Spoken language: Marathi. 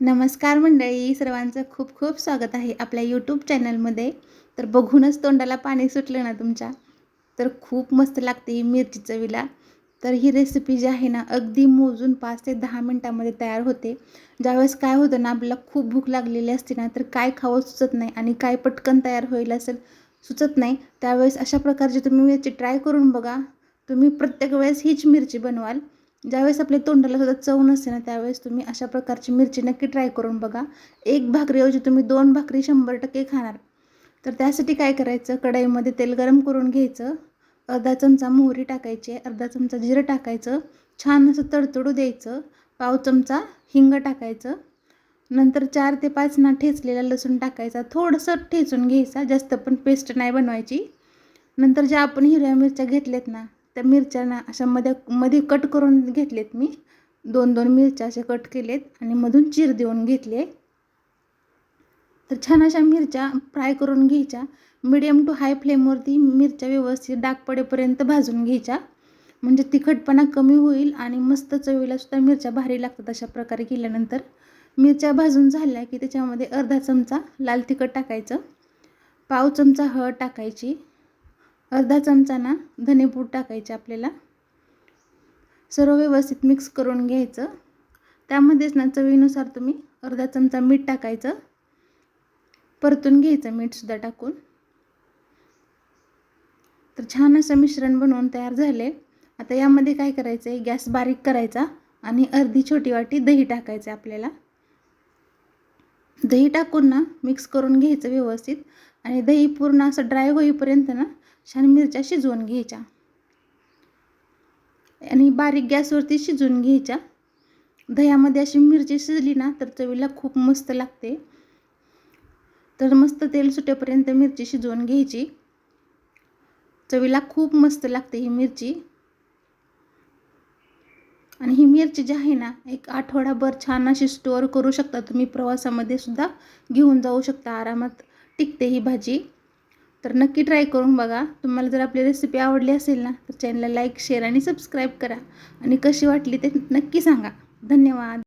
नमस्कार मंडळी सर्वांचं खूप खूप स्वागत आहे आपल्या यूट्यूब चॅनलमध्ये तर बघूनच तोंडाला पाणी सुटलं ना तुमच्या. तर खूप मस्त लागते ही मिरची चवीला तर ही रेसिपी जी आहे ना अगदी मोजून पाच ते दहा मिनटामध्ये तयार होते. ज्यावेळेस काय होतं ना आपल्याला खूप भूक लागलेली असते ना तर काय खावं सुचत नाही आणि काय पटकन तयार होईल असेल सुचत नाही. त्यावेळेस अशा प्रकारची तुम्ही मिरची ट्राय करून बघा. तुम्ही प्रत्येक वेळेस हीच मिरची बनवाल. ज्यावेळेस आपल्या तोंडाला सुद्धा चव नसते ना त्यावेळेस तुम्ही अशा प्रकारची मिरची नक्की ट्राय करून बघा. एक भाकरीऐवजी तुम्ही दोन भाकरी शंभर टक्के खाणार. तर त्यासाठी काय करायचं? कढईमध्ये तेल गरम करून घ्यायचं. अर्धा चमचा मोहरी टाकायची अर्धा चमचा जिरं टाकायचं छान असं तडतडू द्यायचं. पाव चमचा हिंग टाकायचं. नंतर चार ते पाच ना ठेचलेला लसूण टाकायचा. थोडंसं ठेचून घ्यायचा जास्त पण पेस्ट नाही बनवायची. नंतर ज्या आपण हिरव्या मिरच्या घेतल्यात ना त्या मिरच्यांना अशा मध्ये मध्ये कट करून घेतलेत मी. दोन दोन मिरच्या असे कट केलेत आणि मधून चीर देऊन घेतले. तर छान अशा मिरच्या फ्राय करून घ्यायच्या. मिडियम टू हाय फ्लेमवरती मिरच्या व्यवस्थित डाग पडेपर्यंत भाजून घ्यायच्या. म्हणजे तिखटपणा कमी होईल आणि मस्त चवीला सुद्धा मिरच्या भारी लागतात अशा प्रकारे केल्यानंतर. मिरच्या भाजून झाल्या की त्याच्यामध्ये अर्धा चमचा लाल तिखट टाकायचं. पाव चमचा हळद टाकायची. अर्धा चमचा ना धनेपूड टाकायचे आपल्याला. सर्व व्यवस्थित मिक्स करून घ्यायचं. त्यामध्येच ना चवीनुसार तुम्ही अर्धा चमचा मीठ टाकायचं. परतून घ्यायचं मीठसुद्धा टाकून. तर छान असं मिश्रण बनवून तयार झाले. आता यामध्ये काय करायचं आहे गॅस बारीक करायचा आणि अर्धी छोटी वाटी दही टाकायचं आपल्याला. दही टाकून ना मिक्स करून घ्यायचं व्यवस्थित. आणि दही पूर्ण असं ड्राय होईपर्यंत ना छान मिरच्या शिजवून घ्यायच्या. आणि बारीक गॅसवरती शिजवून घ्यायच्या. दह्यामध्ये अशी मिरची शिजली ना तर चवीला खूप मस्त लागते. तर मस्त तेल सुटेपर्यंत मिरची शिजवून घ्यायची. चवीला खूप मस्त लागते ही मिरची. आणि ही मिरची जी आहे ना एक आठवडाभर छान अशी स्टोअर करू शकता तुम्ही. प्रवासामध्ये सुद्धा घेऊन जाऊ शकता. आरामात टिकते ही भाजी. तर नक्की ट्राय करून बघा. तुम्हाला जर आपली रेसिपी आवडली असेल ना तर चॅनलला लाईक शेअर आणि सबस्क्राईब करा. आणि कशी वाटली ते नक्की सांगा. धन्यवाद.